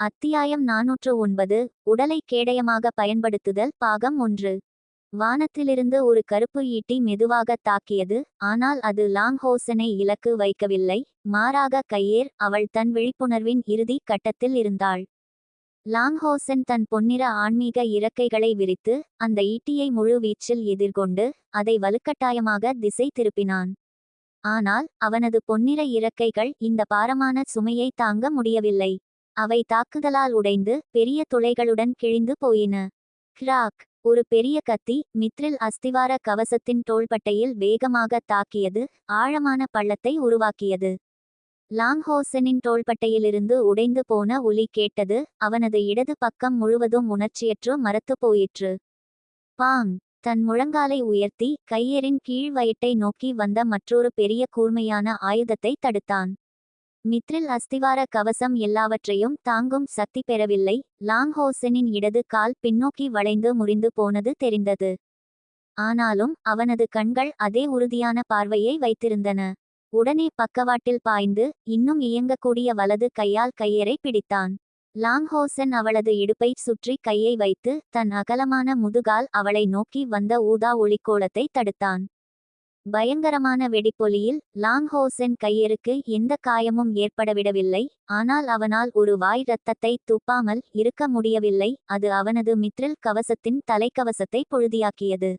அத்தியாயம் நாநூற்று ஒன்பது உடலை கேடயமாக பயன்படுத்துதல் பாகம் ஒன்று. வானத்திலிருந்து ஒரு கருப்பு ஈட்டி மெதுவாக தாக்கியது ஆனால் அது லாங்ஹோசனை இலக்கு வைக்கவில்லை மாறாக கையேர் அவள் தன் விழிப்புணர்வின் இறுதி கட்டத்தில் இருந்தாள். லாங்ஹோசன் தன் பொன்னிற ஆன்மீக இறக்கைகளை விரித்து அந்த ஈட்டியை முழு வீச்சில் எதிர்கொண்டு அதை வலுக்கட்டாயமாக திசை திருப்பினான். ஆனால் அவனது பொன்னிற இறக்கைகள் இந்த பாரமான சுமையை தாங்க முடியவில்லை. அவை தாக்குதலால் உடைந்து பெரிய துளைகளுடன் கிழிந்து போயின. கிராக் ஒரு பெரிய கத்தி மித்ரில் அஸ்திவார கவசத்தின் தோள்பட்டையில் வேகமாக தாக்கியது ஆழமான பள்ளத்தை உருவாக்கியது. லாங்ஹோசனின் தோள்பட்டையிலிருந்து உடைந்து போன ஒலி கேட்டது அவனது இடது பக்கம் முழுவதும் உணர்ச்சியற்று மரத்து போயிற்று. பாங் தன் முழங்காலை உயர்த்தி கையரின் கீழ் வயிற்றை நோக்கி வந்த மற்றொரு பெரிய கூர்மையான ஆயுதத்தை தடுத்தான். மித்ரில் அஸ்திவார கவசம் எல்லாவற்றையும் தாங்கும் சக்தி பெறவில்லை. லாங்ஹோசனின் இடது கால் பின்னோக்கி வளைந்து முறிந்து போனது தெரிந்தது. ஆனாலும் அவனது கண்கள் அதே உறுதியான பார்வையை வைத்திருந்தன. உடனே பக்கவாட்டில் பாய்ந்து இன்னும் இயங்கக்கூடிய வலது கையால் கையரை பிடித்தான். லாங்ஹோசன் அவளது இடுப்பை சுற்றி கையை வைத்து தன் அகலமான முதுகால் அவளை நோக்கி வந்த ஊதா ஒளிக்கோளத்தை தடுத்தான். பயங்கரமான வெடிப்பொலியில் லாங்ஹோசென் கையருக்கு எந்த காயமும் ஏற்படவிடவில்லை ஆனால் அவனால் ஒரு வாய் இரத்தத்தை துப்பாமல் இருக்க முடியவில்லை அது அவனது மித்ரில் கவசத்தின் தலைக்கவசத்தை பொழுதியாக்கியது.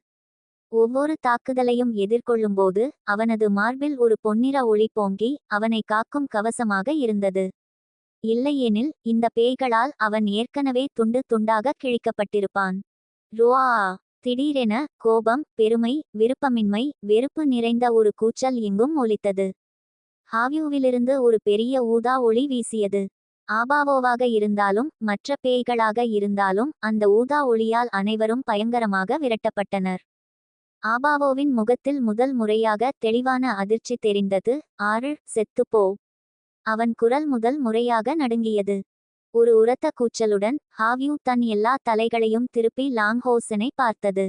ஒவ்வொரு தாக்குதலையும் எதிர்கொள்ளும்போது அவனது மார்பில் ஒரு பொன்னிற ஒளி பொங்கி அவனை காக்கும் கவசமாக இருந்தது. இல்லையெனில் இந்த பேய்களால் அவன் ஏற்கனவே துண்டு துண்டாக கிழிக்கப்பட்டிருப்பான். ரோஆ திடீரென கோபம் பெருமை விருப்பமின்மை வெறுப்பு நிறைந்த ஒரு கூச்சல் எங்கும் ஒலித்தது. ஹாவியூவிலிருந்து ஒரு பெரிய ஊதா ஒளி வீசியது. ஆபாவோவாக இருந்தாலும் மற்ற பேய்களாக இருந்தாலும் அந்த ஊதா ஒளியால் அனைவரும் பயங்கரமாக விரட்டப்பட்டனர். ஆபாவோவின் முகத்தில் முதல் முறையாக தெளிவான அதிர்ச்சி தெரிந்தது. ஆறு செத்துப்போ அவன் குரல் முதல் முறையாக நடுங்கியது. ஒரு உரத்த கூச்சலுடன் ஹாவ்யூ தன் எல்லா தலைகளையும் திருப்பி லாங்ஹோசனை பார்த்தது.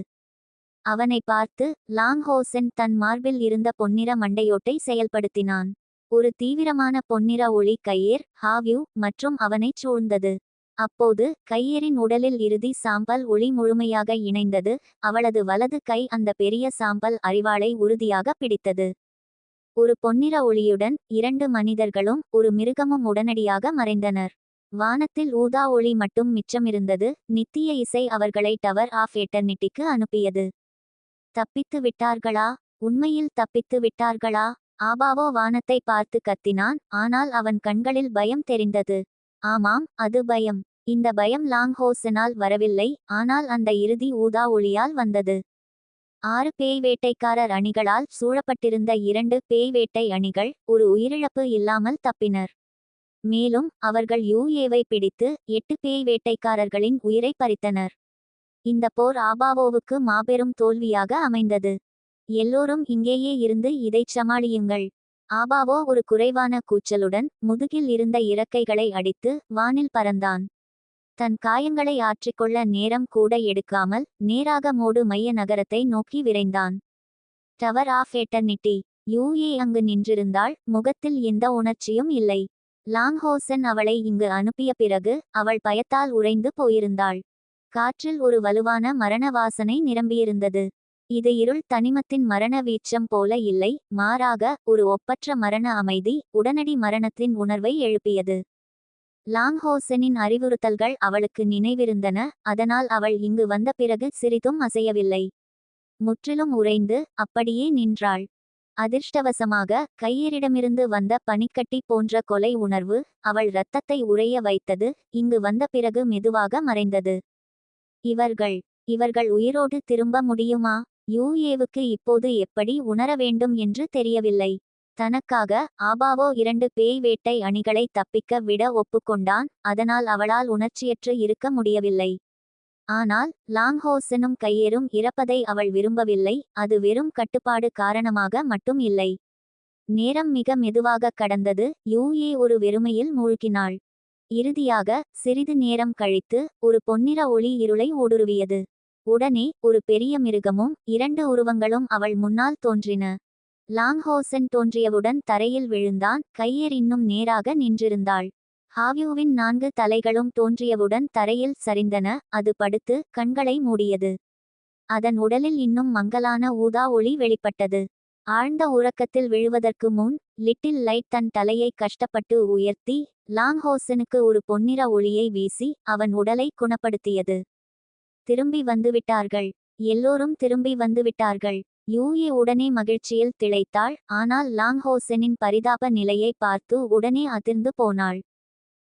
அவனை பார்த்து லாங்ஹோசன் தன் மார்பில் இருந்த பொன்னிற மண்டையோட்டை செயல்படுத்தினான். ஒரு தீவிரமான பொன்னிற ஒளி கையேர் ஹாவ்யூ மற்றும் அவனைச் சூழ்ந்தது. அப்போது கையேரின் உடலில் இறுதி சாம்பல் ஒளி முழுமையாக இணைந்தது. அவளது வலது கை அந்த பெரிய சாம்பல் அறிவாளை உறுதியாக பிடித்தது. ஒரு பொன்னிற ஒளியுடன் இரண்டு மனிதர்களும் ஒரு மிருகமும் உடனடியாக மறைந்தனர். வானத்தில் ஊதா ஒளி மட்டும் மிச்சமிருந்தது நித்திய இசை அவர்களை டவர் ஆஃப் எட்டர்னிட்டிக்கு அனுப்பியது. தப்பித்து விட்டார்களா? உண்மையில் தப்பித்து விட்டார்களா? ஆபாவோ வானத்தை பார்த்து கத்தினான் ஆனால் அவன் கண்களில் பயம் தெரிந்தது. ஆமாம் அது பயம். இந்த பயம் லாங்ஹோசனால் வரவில்லை ஆனால் அந்த இறுதி ஊதா ஒளியால் வந்தது. ஆறு பேய் வேட்டைக்காரர் அணிகளால் சூழப்பட்டிருந்த இரண்டு பேய் வேட்டை அணிகள் ஒரு உயிரிழப்பு இல்லாமல் தப்பினர். மேலும் அவர்கள் யூஏவை பிடித்து எட்டு பேய் வேட்டைக்காரர்களின் உயிரை பறித்தனர். இந்த போர் ஆபாவோவுக்கு மாபெரும் தோல்வியாக அமைந்தது. எல்லோரும் இங்கேயே இருந்து இதைச் சமாளியுங்கள். ஆபாவோ ஒரு குறைவான கூச்சலுடன் முதுகில் இருந்த இறக்கைகளை அடித்து வானில் பறந்தான். தன் காயங்களை ஆற்றிக்கொள்ள நேரம் கூட எடுக்காமல் நேராக மோடு மைய நகரத்தை நோக்கி விரைந்தான். Tower of eternity. யூஏ அங்கு நின்றிருந்தால் முகத்தில் எந்த உணர்ச்சியும் இல்லை. லாங்ஹோசன் அவளை இங்கு அனுப்பிய பிறகு அவள் பயத்தால் உறைந்து போயிருந்தாள். காற்றில் ஒரு வலுவான மரண வாசனை நிரம்பியிருந்தது. இது இருள் தனிமத்தின் மரண வீச்சம் போல இல்லை மாறாக ஒரு ஒப்பற்ற மரண அமைதி உடனடி மரணத்தின் உணர்வை எழுப்பியது. லாங்ஹோசனின் அறிவுறுத்தல்கள் அவளுக்கு நினைவிருந்தன அதனால் அவள் இங்கு வந்த பிறகு சிறிதும் அசையவில்லை. முற்றிலும் உறைந்து அப்படியே நின்றாள். அதிர்ஷ்டவசமாக கையரிடமிருந்து வந்த பனிக்கட்டி போன்ற கொலை உணர்வு அவள் இரத்தத்தை உறைய வைத்தது இங்கு வந்த பிறகு மெதுவாக மறைந்தது. இவர்கள் இவர்கள் உயிரோடு திரும்ப முடியுமா? யூஏவுக்கு இப்போது எப்படி உணர வேண்டும் என்று தெரியவில்லை. தனக்காக ஆபாவோ இரண்டு பேய் வேட்டை அணிகளை தப்பிக்க விட ஒப்புக்கொண்டான் அதனால் அவளால் உணர்ச்சியற்று இருக்க முடியவில்லை. ஆனால் லாங்ஹோசனும் கையேறும் இறப்பதை அவள் விரும்பவில்லை அது வெறும் கட்டுப்பாடு காரணமாக மட்டும் இல்லை. நேரம் மிக மெதுவாக கடந்தது யூஏ ஒரு வெறுமையில் மூழ்கினாள். இறுதியாக சிறிது நேரம் கழித்து ஒரு பொன்னிற ஒளி இருளை ஊடுருவியது. உடனே ஒரு பெரிய மிருகமும் இரண்டு உருவங்களும் அவள் முன்னால் தோன்றின. லாங்ஹோசன் தோன்றியவுடன் தரையில் விழுந்தான் கையேர் இன்னும் நேராக நின்றிருந்தாள். ஹாவ்யூவின் நான்கு தலைகளும் தோன்றியவுடன் தரையில் சரிந்தன அது படுத்து கண்களை மூடியது. அதன் உடலில் இன்னும் மங்கலான ஊதா ஒளி வெளிப்பட்டது. ஆழ்ந்த உறக்கத்தில் விழுவதற்கு முன் லிட்டில் லைட் தன் தலையை கஷ்டப்பட்டு உயர்த்தி லாங்ஹோசனுக்கு ஒரு பொன்னிற ஒளியை வீசி அவன் உடலை குணப்படுத்தியது. திரும்பி வந்துவிட்டார்கள். எல்லோரும் திரும்பி வந்துவிட்டார்கள். யூயே உடனே மகிழ்ச்சியில் திளைத்தாள் ஆனால் லாங்ஹோசனின் பரிதாப நிலையை பார்த்து உடனே அதிர்ந்து போனாள்.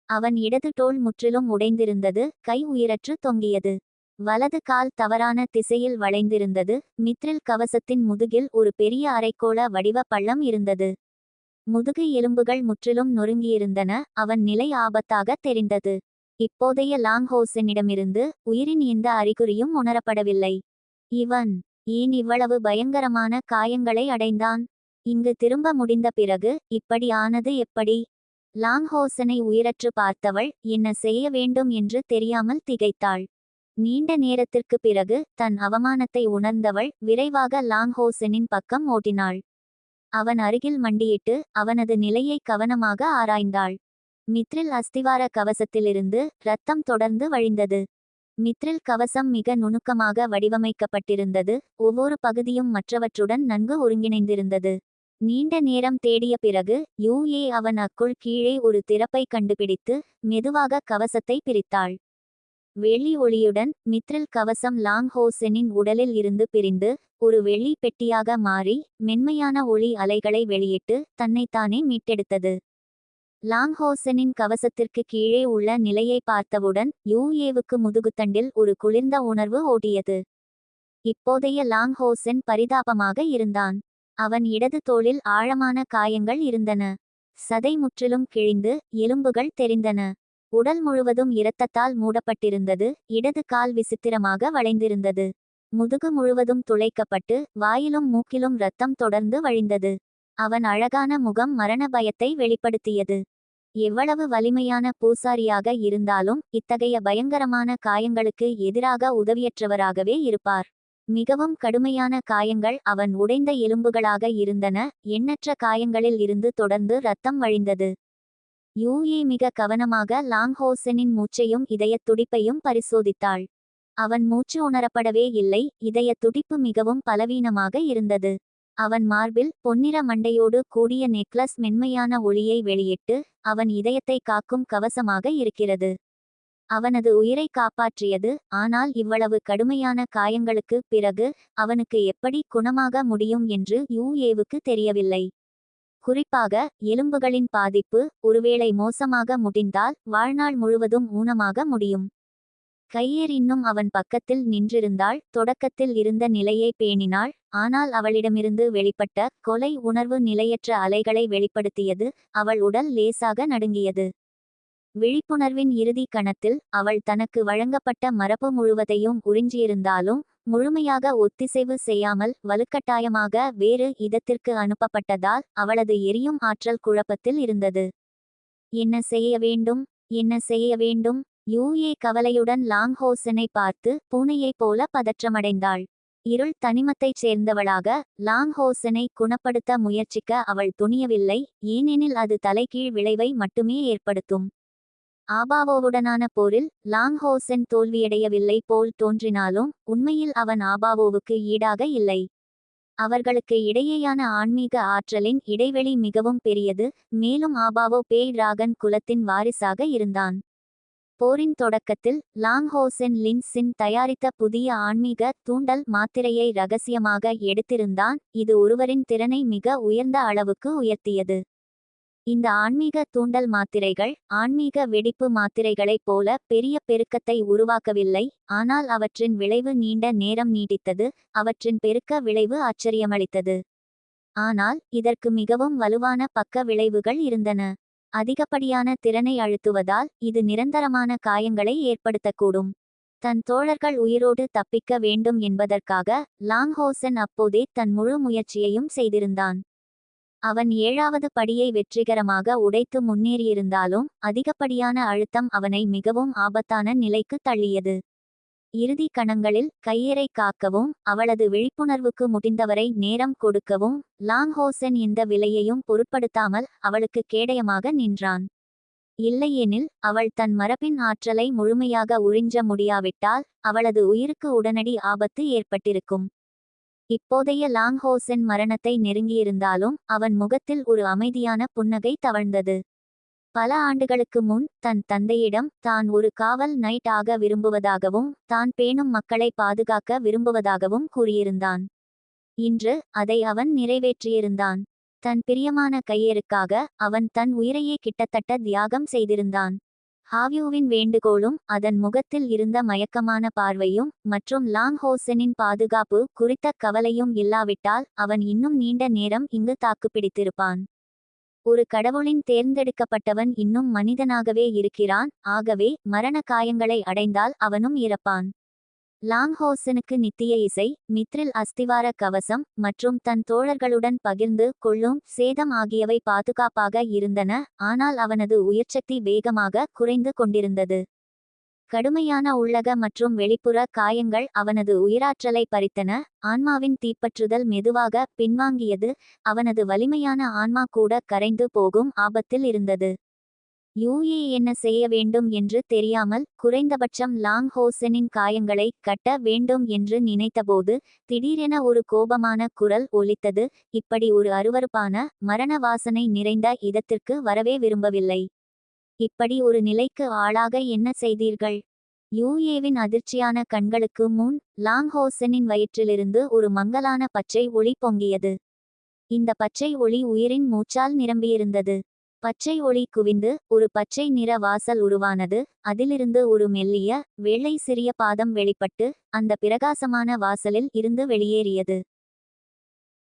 அவன் இடது தோல் முற்றிலும் உடைந்திருந்தது கை உயிரற்று தொங்கியது. வலது கால் தவறான திசையில் வளைந்திருந்தது மித்ரில் கவசத்தின் முதுகில் ஒரு பெரிய அரைக்கோள வடிவ பள்ளம் இருந்தது. முதுகு எலும்புகள் முற்றிலும் நொறுங்கியிருந்தன அவன் நிலை ஆபத்தாக தெரிந்தது. இப்போதைய லாங்ஹோசனிடமிருந்து உயிரின் எந்த அறிகுறியும் உணரப்படவில்லை. இவன் ஏன் இவ்வளவு பயங்கரமான காயங்களை அடைந்தான்? இங்கு திரும்ப முடிந்த பிறகு இப்படி ஆனது எப்படி? லாங்ஹோசனை உயிரற்று பார்த்தவள் என்ன செய்ய வேண்டும் என்று தெரியாமல் திகைத்தாள். நீண்ட நேரத்திற்கு பிறகு தன் அவமானத்தை உணர்ந்தவள் விரைவாக லாங்ஹோசனின் பக்கம் ஓட்டினாள் அவன் அருகில் மண்டியிட்டு அவனது நிலையை கவனமாக ஆராய்ந்தாள். மித்ரில் அஸ்திவார கவசத்திலிருந்து இரத்தம் தொடர்ந்து வழிந்தது. மித்ரில் கவசம் மிக நுணுக்கமாக வடிவமைக்கப்பட்டிருந்தது. ஒவ்வொரு பகுதியும் மற்றவற்றுடன் நன்கு ஒருங்கிணைந்திருந்தது. நீண்ட நேரம் தேடிய பிறகு யூஏ அவன் அக்குள் கீழே ஒரு திறப்பை கண்டுபிடித்து மெதுவாக கவசத்தை பிரித்தாள். வெள்ளி ஒளியுடன் மித்ரில் கவசம் லாங் ஹோசெனின் உடலில் இருந்து பிரிந்து ஒரு வெள்ளி பெட்டியாக மாறி மென்மையான ஒளி அலைகளை வெளியிட்டு தன்னைத்தானே மீட்டெடுத்தது. லாங்ஹோசனின் கவசத்திற்கு கீழே உள்ள நிலையை பார்த்தவுடன் யூஏவுக்கு முதுகுத்தண்டில் ஒரு குளிர்ந்த உணர்வு ஓடியது. இப்போதைய லாங்ஹோசன் பரிதாபமாக இருந்தான். அவன் இடது தோளில் ஆழமான காயங்கள் இருந்தன. சதை முற்றிலும் கிழிந்து எலும்புகள் தெரிந்தன. உடல் முழுவதும் இரத்தத்தால் மூடப்பட்டிருந்தது. இடது கால் விசித்திரமாக வளைந்திருந்தது. முதுகு முழுவதும் துளைக்கப்பட்டு வாயிலும் மூக்கிலும் ரத்தம் தொடர்ந்து வழிந்தது. அவன் அழகான முகம் மரண பயத்தை வெளிப்படுத்தியது. எவ்வளவு வலிமையான பூசாரியாக இருந்தாலும் இத்தகைய பயங்கரமான காயங்களுக்கு எதிராக உதவியற்றவராகவே இருப்பார். மிகவும் கடுமையான காயங்கள் அவன் உடைந்த எலும்புகளாக இருந்தன எண்ணற்ற காயங்களில் இருந்து தொடர்ந்து ரத்தம் வழிந்தது. யூஏ மிக கவனமாக லாங்ஹோசனின் மூச்சையும் இதயத் துடிப்பையும் பரிசோதித்தாள். அவன் மூச்சு உணரப்படவே இல்லை இதயத் துடிப்பு மிகவும் பலவீனமாக இருந்தது. அவன் மார்பில் பொன்னிற மண்டையோடு கூடிய நெக்லஸ் மென்மையான ஒளியை வெளியிட்டு அவன் இதயத்தை காக்கும் கவசமாக இருக்கிறது. அவனது உயிரை காப்பாற்றியது. ஆனால் இவ்வளவு கடுமையான காயங்களுக்கு பிறகு அவனுக்கு எப்படி குணமாக முடியும் என்று யூஏவுக்கு தெரியவில்லை. குறிப்பாக எலும்புகளின் பாதிப்பு ஒருவேளை மோசமாக முடிந்தால் வாழ்நாள் முழுவதும் ஊனமாக முடியும். கையேர் இன்னும் அவன் பக்கத்தில் நின்றிருந்தாள். தொடக்கத்தில் இருந்த நிலையை பேணினாள். ஆனால் அவளிடமிருந்து வெளிப்பட்ட கொலை உணர்வு நிலையற்ற அலைகளை வெளிப்படுத்தியது. அவள் உடல் லேசாக நடுங்கியது. விழிப்புணர்வின் இறுதி கணத்தில் அவள் தனக்கு வழங்கப்பட்ட மரபு முழுவதையும் உறிஞ்சியிருந்தாலும் முழுமையாக ஒத்திசைவு செய்யாமல் வலுக்கட்டாயமாக வேறு இதத்திற்கு அனுப்பப்பட்டதால் அவளது எரியும் ஆற்றல் குழப்பத்தில் இருந்தது. என்ன செய்ய வேண்டும்? என்ன செய்ய வேண்டும்? யூஏ கவலையுடன் லாங்ஹோசனை பார்த்து பூனையைப் போல பதற்றமடைந்தாள். இருள் தனிமத்தைச் சேர்ந்தவளாக லாங்ஹோசனை குணப்படுத்த முயற்சிக்க அவள் துணியவில்லை ஏனெனில் அது தலைகீழ் விளைவை மட்டுமே ஏற்படுத்தும். ஆபாவோவுடனான போரில் லாங்ஹோசென் தோல்வியடையவில்லை போல் தோன்றினாலும் உண்மையில் அவன் ஆபாவோவுக்கு ஈடாக இல்லை. அவர்களுக்கு இடையேயான ஆன்மீக ஆற்றலின் இடைவெளி மிகவும் பெரியது மேலும் ஆபாவோ பேய் ராகன் குலத்தின் வாரிசாக இருந்தான். போரின் தொடக்கத்தில் லாங்ஹோசென் லின்சின் தயாரித்த புதிய ஆன்மீக தூண்டல் மாத்திரையை ரகசியமாக எடுத்திருந்தான் இது ஒருவரின் திறனை மிக உயர்ந்த அளவுக்கு உயர்த்தியது. இந்த ஆன்மீக தூண்டல் மாத்திரைகள் ஆன்மீக வெடிப்பு மாத்திரைகளைப் போல பெரிய பெருக்கத்தை உருவாக்கவில்லை ஆனால் அவற்றின் விளைவு நீண்ட நேரம் நீடித்தது அவற்றின் பெருக்க விளைவு ஆச்சரியமளித்தது. ஆனால் இதற்கு மிகவும் வலுவான பக்க விளைவுகள் இருந்தன. அதிகப்படியான திறனை அழுத்துவதால் இது நிரந்தரமான காயங்களை ஏற்படுத்தக்கூடும். தன் தோழர்கள் உயிரோடு தப்பிக்க வேண்டும் என்பதற்காக லாங்ஹோசன் அப்போதே தன் முழு முயற்சியையும் செய்திருந்தான். அவன் ஏழாவது படியை வெற்றிகரமாக உடைத்து முன்னேறியிருந்தாலும் அதிகப்படியான அழுத்தம் அவனை மிகவும் ஆபத்தான நிலைக்கு தள்ளியது. இறுதி கணங்களில் கையேறை காக்கவும் அவளது விழிப்புணர்வுக்கு முடிந்தவரை நேரம் கொடுக்கவும் லாங்ஹோசன் இந்த விலையையும் பொருட்படுத்தாமல் அவளுக்கு கேடயமாக நின்றான். இல்லையெனில் அவள் தன் மரபின் ஆற்றலை முழுமையாக உறிஞ்ச முடியாவிட்டால் அவளது உயிருக்கு உடனடி ஆபத்து ஏற்பட்டிருக்கும். இப்போதைய லாங்ஹோசென் மரணத்தை நெருங்கியிருந்தாலும் அவன் முகத்தில் ஒரு அமைதியான புன்னகை தவழ்ந்தது. பல ஆண்டுகளுக்கு முன் தன் தந்தையிடம் தான் ஒரு காவல் நைட் ஆக விரும்புவதாகவும் தான் பேணும் மக்களை பாதுகாக்க விரும்புவதாகவும் கூறியிருந்தான். இன்று அதை அவன் நிறைவேற்றியிருந்தான். தன் பிரியமான கையெருக்காக அவன் தன் உயிரையே கிட்டத்தட்ட தியாகம் செய்திருந்தான். ஹாவ்யூவின் வேண்டுகோளும் அதன் முகத்தில் இருந்த மயக்கமான பார்வையும் மற்றும் லாங் ஹோசனின் பாதுகாப்பு குறித்த கவலையும் இல்லாவிட்டால் அவன் இன்னும் நீண்ட நேரம் இங்கு தாக்குப்பிடித்திருப்பான் ஒரு கடவுளின் தேர்ந்தெடுக்கப்பட்டவன் இன்னும் மனிதனாகவே இருக்கிறான். ஆகவே மரண காயங்களை அடைந்தால் அவனும் இறப்பான். லாங்ஹோசனுக்கு நித்திய இசை மித்ரில் அஸ்திவார கவசம் மற்றும் தன் தோழர்களுடன் பகிர்ந்து கொள்ளும் சேதம் ஆகியவை பாதுகாப்பாக இருந்தன ஆனால் அவனது உயிர்ச்சக்தி வேகமாக குறைந்து கொண்டிருந்தது. கடுமையான உள்ளக மற்றும் வெளிப்புற காயங்கள் அவனது உயிராற்றலை பறித்தன ஆன்மாவின் தீப்பற்றுதல் மெதுவாக பின்வாங்கியது அவனது வலிமையான ஆன்மா கூட கரைந்து போகும் ஆபத்தில் இருந்தது. யூஏ என்ன செய்ய வேண்டும் என்று தெரியாமல் குறைந்தபட்சம் லாங் ஹோசனின் காயங்களை கட்ட வேண்டும் என்று நினைத்தபோது திடீரென ஒரு கோபமான குரல் ஒலித்தது. இப்படி ஒரு அருவருப்பான மரண வாசனை நிறைந்த இடத்திற்கு வரவே விரும்பவில்லை. இப்படி ஒரு நிலைக்கு ஆளாக என்ன செய்தீர்கள்? யூஏவின் அதிர்ச்சியான கண்களுக்கு முன் லாங் ஹோசனின் வயிற்றிலிருந்து ஒரு மங்கலான பச்சை ஒளி பொங்கியது. இந்த பச்சை ஒளி உயிரின் மூச்சால் நிரம்பியிருந்தது. பச்சை ஒளி குவிந்து ஒரு பச்சை நிற வாசல் உருவானது. அதிலிருந்து ஒரு மெல்லிய வெள்ளை சிறிய பாதம் வெளிப்பட்டு அந்த பிரகாசமான வாசலில் இருந்து வெளியேறியது.